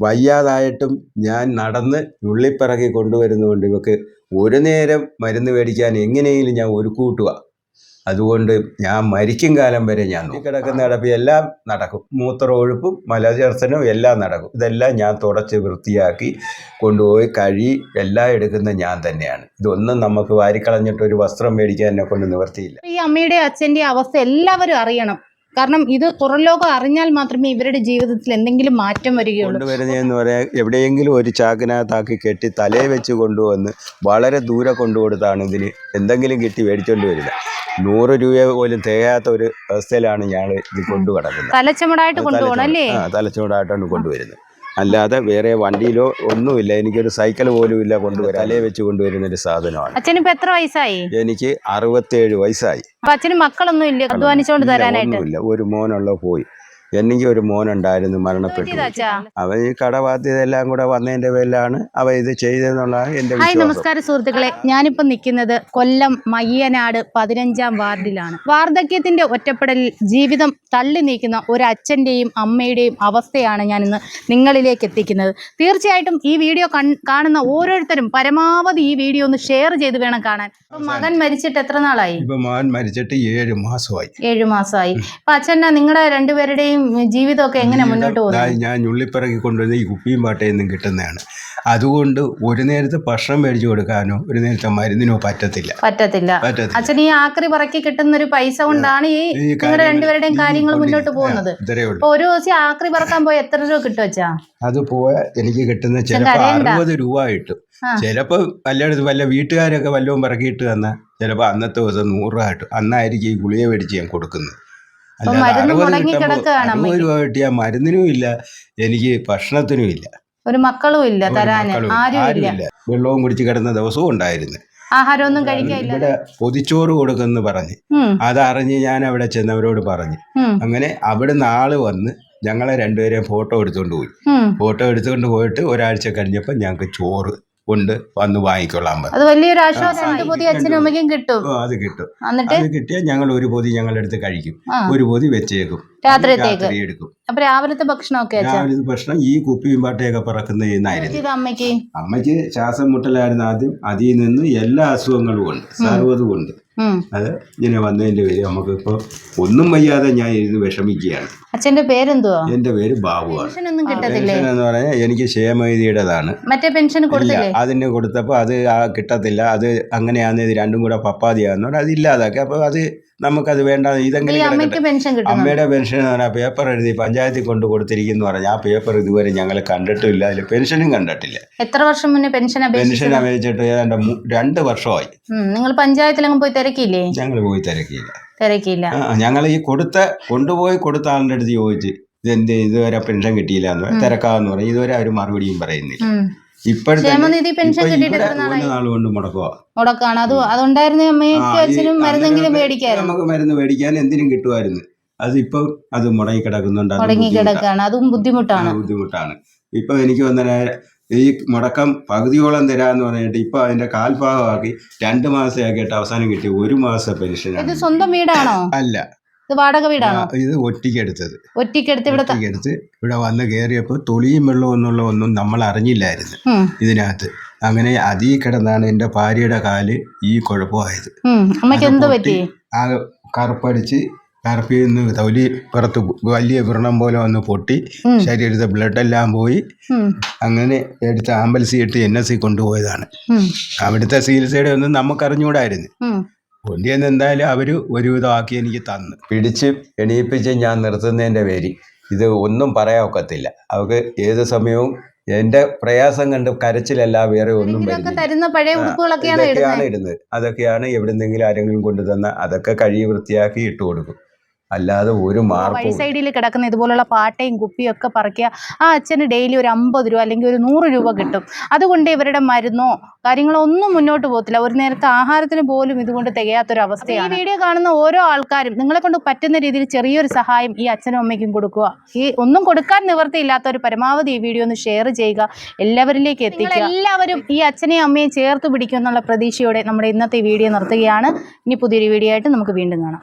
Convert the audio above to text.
വയ്യാതായിട്ടും ഞാൻ നടന്ന് ഉള്ളിപ്പിറകി കൊണ്ടുവരുന്നതുകൊണ്ട് ഇവക്ക് ഒരു നേരം മരുന്ന് മേടിക്കാൻ എങ്ങനെയെങ്കിലും ഞാൻ ഒരു കൂട്ടുക അതുകൊണ്ട് ഞാൻ മരിക്കും കാലം വരെ ഞാൻ കിടക്കുന്ന കിടപ്പ് എല്ലാം നടക്കും. മൂത്ര ഒഴുപ്പും മലചർസനവും എല്ലാം നടക്കും. ഇതെല്ലാം ഞാൻ തുടച്ച് വൃത്തിയാക്കി കൊണ്ടുപോയി കഴി എല്ലാം എടുക്കുന്ന ഞാൻ തന്നെയാണ്. ഇതൊന്നും നമുക്ക് വാരിക്കളഞ്ഞിട്ട് ഒരു വസ്ത്രം മേടിക്കാൻ എന്നെ കൊണ്ട് നിവർത്തിയില്ല ഈ അമ്മയുടെ അച്ഛന്റെ അവസ്ഥ എല്ലാവരും അറിയണം. കാരണം ഇത് പുറം ലോകം അറിഞ്ഞാൽ മാത്രമേ ഇവരുടെ ജീവിതത്തിൽ എന്തെങ്കിലും മാറ്റം വരികയുള്ളൂ. കൊണ്ടുവരുന്നതെന്ന് പറയാൻ എവിടെയെങ്കിലും ഒരു ചാക്കിനകത്താക്കി കെട്ടി തലയെ വെച്ച് കൊണ്ടുവന്ന് വളരെ ദൂരെ കൊണ്ടുകൊടുത്താണ് ഇതിന് എന്തെങ്കിലും കിട്ടി മേടിച്ചോണ്ട് വരിക. നൂറ് രൂപ പോലും തികയാത്ത ഒരു അവസ്ഥയിലാണ് ഞാൻ ഇത് കൊണ്ടു കിടക്കുന്നത് തലച്ചുമടായിട്ട് കൊണ്ടുപോകണം അല്ലേ? തലച്ചുമടായിട്ടാണ് കൊണ്ടുവരുന്നത്. അല്ലാതെ വേറെ വണ്ടിയിലോ ഒന്നുമില്ല. എനിക്കൊരു സൈക്കിൾ പോലും ഇല്ല കൊണ്ടുവരാൻ. തലയെ വെച്ച് കൊണ്ടുവരുന്ന ഒരു സാധനമാണ്. അച്ഛനിപ്പോ എത്ര വയസ്സായി? എനിക്ക് അറുപത്തേഴ് വയസ്സായി. അപ്പൊ അച്ഛന് മക്കളൊന്നും ഇല്ല. അധ്വാനിച്ചോണ്ട് തരാനായിട്ട്. ഒന്നുമില്ല. ഒരു മോനുള്ള പോയി. എനിക്ക് ഒരു മോനുണ്ടായിരുന്നു മരണപ്പെട്ടു. അവൻ ഈ കടബാധ്യത എല്ലാം കൂടെ വന്നതിന്റെ പേരിലാണ് അവ ഇത് ചെയ്തതെന്നുള്ള എന്റെ ഹായ് നമസ്കാരം സുഹൃത്തുക്കളെ. ഞാനിപ്പോൾ നിൽക്കുന്നത് കൊല്ലം മയ്യനാട് പതിനഞ്ചാം വാർഡിലാണ്. വാർദ്ധക്യത്തിന്റെ ഒറ്റപ്പെടലിൽ ജീവിതം തള്ളി നീക്കുന്ന ഒരു അച്ഛന്റെയും അമ്മയുടെയും അവസ്ഥയാണ് ഞാൻ ഇന്ന് നിങ്ങളിലേക്ക് എത്തിക്കുന്നത്. തീർച്ചയായിട്ടും ഈ വീഡിയോ കാണുന്ന ഓരോരുത്തരും പരമാവധി ഈ വീഡിയോ ഒന്ന് ഷെയർ ചെയ്ത് വേണം കാണാൻ. അപ്പൊ മകൻ മരിച്ചിട്ട് എത്ര നാളായി? ഇപ്പൊ മകൻ മരിച്ചിട്ട് ഏഴ് മാസമായി. ഏഴു മാസമായി. അപ്പൊ അച്ഛനാ നിങ്ങളുടെ രണ്ടുപേരുടെയും ജീവിതമൊക്കെ എങ്ങനെ മുന്നോട്ട് പോകുന്നത് ദാ ഞാൻ ഉള്ളിപ്പിറക്കി കൊണ്ടുവരുന്ന ഈ കുപ്പിയും പാട്ടയിൽ നിന്നും കിട്ടുന്നതാണ്. അതുകൊണ്ട് ഒരു നേരത്തെ ഭക്ഷണം മേടിച്ചു കൊടുക്കാനോ ഒരു നേരത്തെ മരുന്നിനോ പറ്റത്തില്ല. പറ്റത്തില്ല. അച്ഛൻ ഈ ആക്രി പറക്കി കിട്ടുന്ന ഒരു പൈസ കൊണ്ടാണ് ഈ നിങ്ങളുടെ രണ്ടുപേരുടെയും കാര്യങ്ങൾ മുന്നോട്ട് പോകുന്നത്. അപ്പൊ ഒരു ദിവസം ആക്രി പറക്കാൻ പോയി എത്ര രൂപ കിട്ടും അച്ഛാ? അത് പോയ എനിക്ക് കിട്ടുന്ന ചിലപ്പോൾ. അറുപത് രൂപ കിട്ടും. ചിലപ്പോ ചിലപ്പോൾ വല്ലയിടത്ത് വല്ല വീട്ടുകാരൊക്കെ വല്ലതും പറക്കിയിട്ട് തന്നാൽ ചിലപ്പോൾ അന്നത്തെ ദിവസം നൂറ് രൂപ കിട്ടും. അന്നായിരിക്കും ഈ ഗുളിക മേടിച്ച് ഞാൻ കൊടുക്കുന്നത്. രൂപ കിട്ടിയാൽ മരുന്നിനും ഇല്ല എനിക്ക് ഭക്ഷണത്തിനും ഇല്ല. ഒരു മക്കളും ഇല്ല തരാന് ആരുമില്ല വെള്ളവും കുടിച്ച് കിടന്ന ദിവസവും ഉണ്ടായിരുന്നു. ആഹാരമൊന്നും കഴിക്കാനില്ല ഇവിടെ പൊതിച്ചോറ് കൊടുക്കുന്നു പറഞ്ഞ്. അതറിഞ്ഞ് ഞാൻ അവിടെ ചെന്നവരോട് പറഞ്ഞു. അങ്ങനെ അവിടെ ആൾ വന്ന് ഞങ്ങളെ രണ്ടുപേരെയും ഫോട്ടോ എടുത്തുകൊണ്ട് പോയി. ഫോട്ടോ എടുത്തുകൊണ്ട് പോയിട്ട് ഒരാഴ്ച കഴിഞ്ഞപ്പോൾ ഞങ്ങൾക്ക് ചോറ് കൊണ്ട് വന്ന് വാങ്ങിക്കൊള്ളാൻ പറ്റും. അത് വലിയൊരു ആശ്വാസം രണ്ട് പൊതി അച്ഛനും അമ്മയ്ക്കും കിട്ടും. അത് കിട്ടും. എന്നിട്ട്? അത് കിട്ടിയാൽ ഞങ്ങൾ ഒരു പൊതി ഞങ്ങളെടുത്ത് കഴിക്കും. ഒരു പൊതി വെച്ചേക്കും. രാത്രിയത്തേക്ക്. എടുക്കും അപ്പൊ രാവിലത്തെ ഭക്ഷണമൊക്കെ അച്ഛാ രാവിലെ ഭക്ഷണം ഈ കുപ്പി പാട്ടയൊക്കെ പറക്കുന്ന ഇത് അമ്മയ്ക്ക്? അമ്മയ്ക്ക് ശ്വാസം മുട്ടലായിരുന്നു ആദ്യം. അതിൽ നിന്ന് എല്ലാ അസുഖങ്ങളും ഉണ്ട്. സർവതും ഉണ്ട്. അത് ഇങ്ങനെ വന്നതിന്റെ പേര് നമുക്ക് ഇപ്പൊ ഒന്നും വയ്യാതെ ഞാൻ ഇരുന്ന് വിഷമിക്കുകയാണ്. അച്ഛന്റെ പേരെന്തുവാ? എന്റെ പേര് ബാബുവാണ് പെൻഷൻ എന്ന് പറഞ്ഞാൽ എനിക്ക് ക്ഷേമനിധിയുടേതാണ്. മറ്റേ പെൻഷൻ കൊടുത്തില്ല? അതിന് കൊടുത്തപ്പോൾ അത് കിട്ടത്തില്ല. അത് അങ്ങനെയാന്ന് ഇത് രണ്ടും കൂടെ പപ്പാതിയാന്ന് പറഞ്ഞാൽ അത് ഇല്ലാതാക്കി. അപ്പൊ അത് നമുക്കത് വേണ്ട ഇതെങ്കിലും അമ്മയുടെ പെൻഷൻ എന്ന് പറഞ്ഞാൽ പേപ്പർ എഴുതി പഞ്ചായത്തിൽ കൊണ്ട് കൊടുത്തിരിക്കുന്നു പറഞ്ഞാൽ ആ പേപ്പർ ഇതുവരെ ഞങ്ങൾ കണ്ടിട്ടില്ല. അതിൽ പെൻഷനും കണ്ടിട്ടില്ല. എത്ര വർഷം മുന്നേ പെൻഷൻ പെൻഷൻ അപേക്ഷിച്ചിട്ട് ഏതാണ്ട് രണ്ട് വർഷമായി. നിങ്ങൾ പഞ്ചായത്തിലങ്ങ് പോയി തിരക്കിയില്ലേ? ഞങ്ങൾ പോയി തിരക്കിയില്ല. തിരക്കിയില്ല. ഞങ്ങൾ ഈ കൊടുത്ത കൊണ്ടുപോയി കൊടുത്ത ആളുടെ അടുത്ത് ചോദിച്ച് ഇതെന്ത് ഇതുവരെ പെൻഷൻ കിട്ടിയില്ല എന്ന് പറയും തിരക്കാന്ന് പറയും ഇതുവരെ അവർ മറുപടിയും പറയുന്നില്ല. ക്ഷേമനിധി പെൻഷൻ കിട്ടിയിട്ട് മുടക്കുക മുടക്കാണ്. അത് അതുണ്ടായിരുന്ന അമ്മയ്ക്കും അച്ഛനും മരുന്നെങ്കിലും മേടിക്കായിരുന്നു. നമുക്ക് മരുന്ന് മേടിക്കാൻ എന്തിനും കിട്ടുമായിരുന്നു. അത് മുടങ്ങി കിടക്കുന്നുണ്ട്. അത് മുടങ്ങി ബുദ്ധിമുട്ടാ. കിടക്കാണ്. അതും ബുദ്ധിമുട്ടാണ്. ബുദ്ധിമുട്ടാണ്. ഇപ്പൊ എനിക്ക് വന്ന ഈ മുടക്കം പകുതിയോളം തരാന്ന് പറഞ്ഞിട്ട് ഇപ്പൊ അതിന്റെ കാൽഭാഗമാക്കി രണ്ട് മാസം ആക്കിയിട്ട് അവസാനം കിട്ടി ഒരു മാസം പെൻഷൻ പെൻഷനാണ് സ്വന്തം വീടാണോ? അല്ല. ഇത് വാടക വീടാണോ? ഇത് ഒറ്റയ്ക്കെടുത്തത്. ഒറ്റയ്ക്കെടുത്ത് ഇവിടെ ഒറ്റയ്ക്കെടുത്ത് ഇവിടെ വന്ന് കയറിയപ്പോൾ തൊളിയും വെള്ളവും എന്നുള്ള ഒന്നും നമ്മൾ അറിഞ്ഞില്ലായിരുന്നു ഇതിനകത്ത്. അങ്ങനെ അതി കിടന്നാണ് എന്റെ ഭാര്യയുടെ കാൽ ഈ കുഴപ്പമായത്. അമ്മയ്ക്ക് എന്ത് പറ്റി? ആ കറുപ്പടിച്ച് കറുപ്പിൽ നിന്ന് തൊലി പുറത്ത് വലിയ വ്രണം പോലെ വന്ന് പൊട്ടി. ശരീരത്തെ ബ്ലഡ് എല്ലാം പോയി. അങ്ങനെ എടുത്ത് ആംബുലൻസ് ഇട്ട് എൻ എസ് സി കൊണ്ടുപോയതാണ്. അവിടുത്തെ ചികിത്സയുടെ ഒന്നും നമുക്കറിഞ്ഞൂടായിരുന്നു. കൊണ്ടിയെന്ന് എന്തായാലും അവർ ഒരുവിധമാക്കി എനിക്ക് തന്നു. പിടിച്ച് എണീപ്പിച്ച് ഞാൻ നിർത്തുന്നതിന്റെ പേര്. ഇത് ഒന്നും പറയാൻ ഒക്കത്തില്ല അവർക്ക് ഏത് സമയവും എന്റെ പ്രയാസം കണ്ട് കരച്ചിലല്ല വേറെ ഒന്നും തരുന്ന പഴയ ഉടുപ്പുകളൊക്കെയാണ് ഇതൊക്കെയാണ് ഇടുന്നത്. അതൊക്കെയാണ് അതൊക്കെയാണ് എവിടെന്നെങ്കിലും ആരെങ്കിലും കൊണ്ടുതന്ന അതൊക്കെ കഴുകി വൃത്തിയാക്കി ഇട്ടു കൊടുക്കും അല്ലാതെ ഒരു വഴി മാർക്കും സൈഡിൽ കിടക്കുന്ന ഇതുപോലുള്ള പാട്ടയും കുപ്പിയും ഒക്കെ പറിക്കുക. ആ അച്ഛന് ഡെയിലി ഒരു അമ്പത് രൂപ അല്ലെങ്കിൽ ഒരു നൂറ് രൂപ കിട്ടും. അതുകൊണ്ട് ഇവരുടെ മരുന്നോ കാര്യങ്ങളോ ഒന്നും മുന്നോട്ട് പോകത്തില്ല. ഒരു നേരത്തെ ആഹാരത്തിന് പോലും ഇതുകൊണ്ട് തികയാത്തൊരു അവസ്ഥയാണ് ഈ വീഡിയോ കാണുന്ന ഓരോ ആൾക്കാരും നിങ്ങളെ കൊണ്ട് പറ്റുന്ന രീതിയിൽ ചെറിയൊരു സഹായം ഈ അച്ഛനും അമ്മയ്ക്കും കൊടുക്കുക. ഈ ഒന്നും കൊടുക്കാൻ നിവർത്തിയില്ലാത്ത ഒരു പരമാവധി ഈ വീഡിയോ ഒന്ന് ഷെയർ ചെയ്യുക. എല്ലാവരിലേക്ക് എത്തിക്കുക. എല്ലാവരും ഈ അച്ഛനെയും അമ്മയും ചേർത്ത് പിടിക്കും എന്നുള്ള പ്രതീക്ഷയോടെ നമ്മുടെ ഇന്നത്തെ വീഡിയോ നിർത്തുകയാണ്. ഇനി പുതിയൊരു വീഡിയോ ആയിട്ട് നമുക്ക് വീണ്ടും കാണാം.